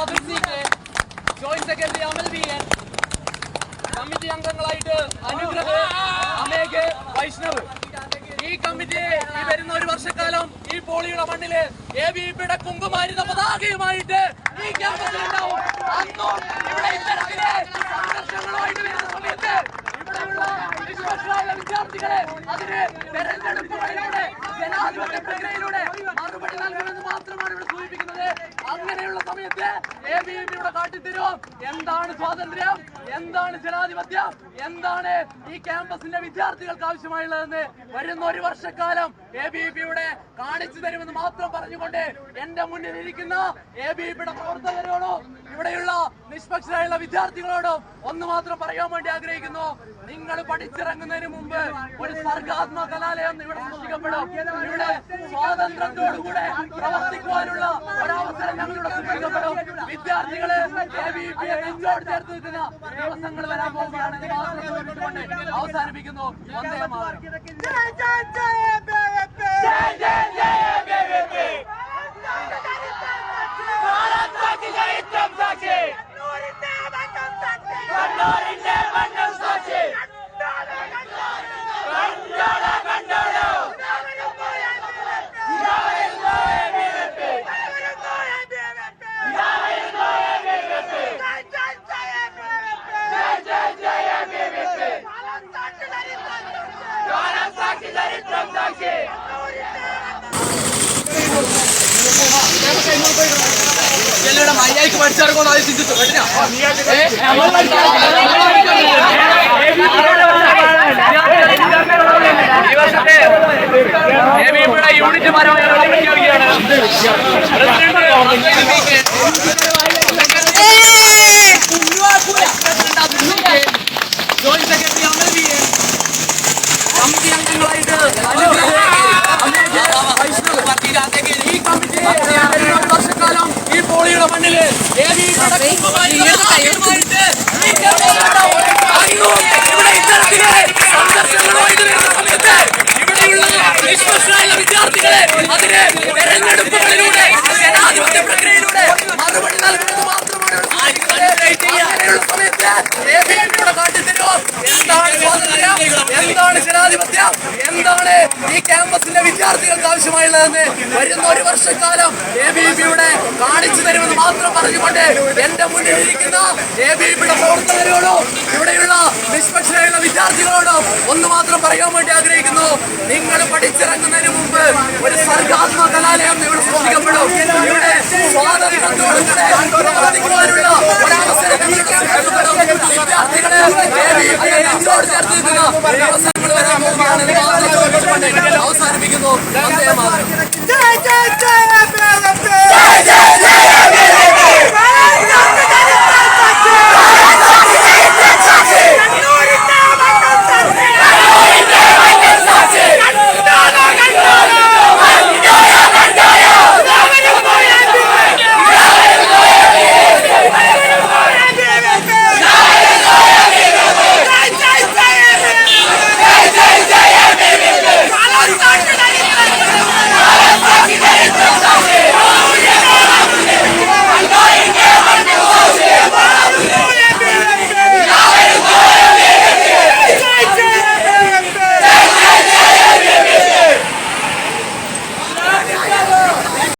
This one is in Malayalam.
Athul C K joint secretary Amal V N committee അംഗങ്ങളായിട്ട് Anugraha Amegh Vaishnav. ഈ കമ്മിറ്റി ഈ വരുന്ന ഒരു വർഷക്കാലം ഈ പോളിയുടെ മണ്ണിൽ എ ബി പിയുടെ കുങ്കുമാരിത പതാകയുമായിട്ട് ഈ ക്യാമ്പസിൽ ഉണ്ടാവും അന്നും ഇവിടെ ഇത്തരത്തിലെ സംഘർഷങ്ങളുമായിട്ട് വരുന്ന സമയത്ത് ഇവിടെയുള്ള വിശ്വാസികളായ വിദ്യാർത്ഥികളെ അതിന് തെരഞ്ഞെടുപ്പുകളിലൂടെ ജനാധിപത്യ പ്രക്രിയയിലൂടെ മറുപടി നൽകുമെന്ന് സൂചിപ്പിക്കുന്നത് അങ്ങനെയുള്ള സമയത്ത് എ ബി പിയുടെ കാട്ടിത്തരും എന്താണ് സ്വാതന്ത്ര്യം? എന്താണ് ജനാധിപത്യം? എന്താണ് ഈ ക്യാമ്പസിന്റെ വിദ്യാർത്ഥികൾക്ക് ആവശ്യമായുള്ളതെന്ന് വരുന്ന ഒരു വർഷക്കാലം എ ബി പിയുടെ കാണിച്ചു തരുമെന്ന് മാത്രം പറഞ്ഞുകൊണ്ട് എന്റെ മുന്നിൽ ഇരിക്കുന്ന എ ബി പിയുടെ പ്രവർത്തകരോടും ഇവിടെയുള്ള നിഷ്പക്ഷരായുള്ള വിദ്യാർത്ഥികളോടും ഒന്ന് മാത്രം പറയാൻ വേണ്ടി ആഗ്രഹിക്കുന്നു. നിങ്ങൾ പഠിച്ചിറങ്ങുന്നതിന് മുമ്പ് ഒരു സർഗാത്മക കലാലയം ഇവിടെ സൃഷ്ടിക്കപ്പെടും. ഇവിടെ സ്വാതന്ത്ര്യത്തോടുകൂടെ പ്രവർത്തിക്കുവാനുള്ള ഒരവസരം സൃഷ്ടിക്കപ്പെടും വിദ്യാർത്ഥികൾ നെഞ്ചോട് ചേർത്ത് നിൽക്കുന്ന ദിവസങ്ങൾ വരാൻ പോവുകയാണ്. എന്ന് മാത്രം സൂചിപ്പിച്ചുകൊണ്ട് അവസാനിപ്പിക്കുന്നു. വന്ദേ മാതരം. എല്ലാവരും മര്യാദയ്ക്ക് പഠിച്ചിറങ്ങുമെന്ന് ആദ്യം ചിന്തിച്ചു പറ്റില്ല ഈ വർഷത്തെ എബിപിയുടെ യൂണിറ്റ് പരമായ പ്രഖ്യാപിക്കുകയാണ് joint secretary Amal V N committee അംഗങ്ങളായിട്ട് ഈ കമ്മിറ്റി ഒരു വർഷക്കാലം ഈ പോളിയുടെ മണ്ണിൽ ഏബിയുടെ കുങ്കുമാരികളുമായിട്ട് ഈ കേരളത്തിലുണ്ടാവും. അന്നും ഇവിടെ ഇത്തരത്തിലെ സംഘർഷങ്ങളുമായിട്ട് വരുന്ന സമയത്ത് ഇവിടെയുള്ള നിഷ്പക്ഷരായ വിദ്യാർത്ഥികളെ ജനാധിപത്യ പ്രക്രിയയിലൂടെ മറുപടി എന്താണ് ജനാധിപത്യം എന്താണ് ഈ ക്യാമ്പസിന്റെ വിദ്യാർത്ഥികൾക്ക് ആവശ്യമായുള്ളതെന്ന് വരുന്ന ഒരു വർഷക്കാലം എ ബി മാത്രം പറഞ്ഞുകൊണ്ട് എന്റെ മുന്നിൽ ഇരിക്കുന്ന എ ബി പിയുടെ പ്രവർത്തകരോടും ഇവിടെയുള്ള നിഷ്പക്ഷരായുള്ള വിദ്യാർത്ഥികളോടും ഒന്ന് മാത്രം പറയാൻ വേണ്ടി ആഗ്രഹിക്കുന്നു. നിങ്ങൾ പഠിച്ചിറങ്ങുന്നതിന് മുമ്പ് ഒരു സർഗാത്മ കലാലയം ഇവിടെ സൃഷ്ടിക്കപ്പെടും. ഇവിടെ സ്വാതന്ത്ര്യത്തോടെ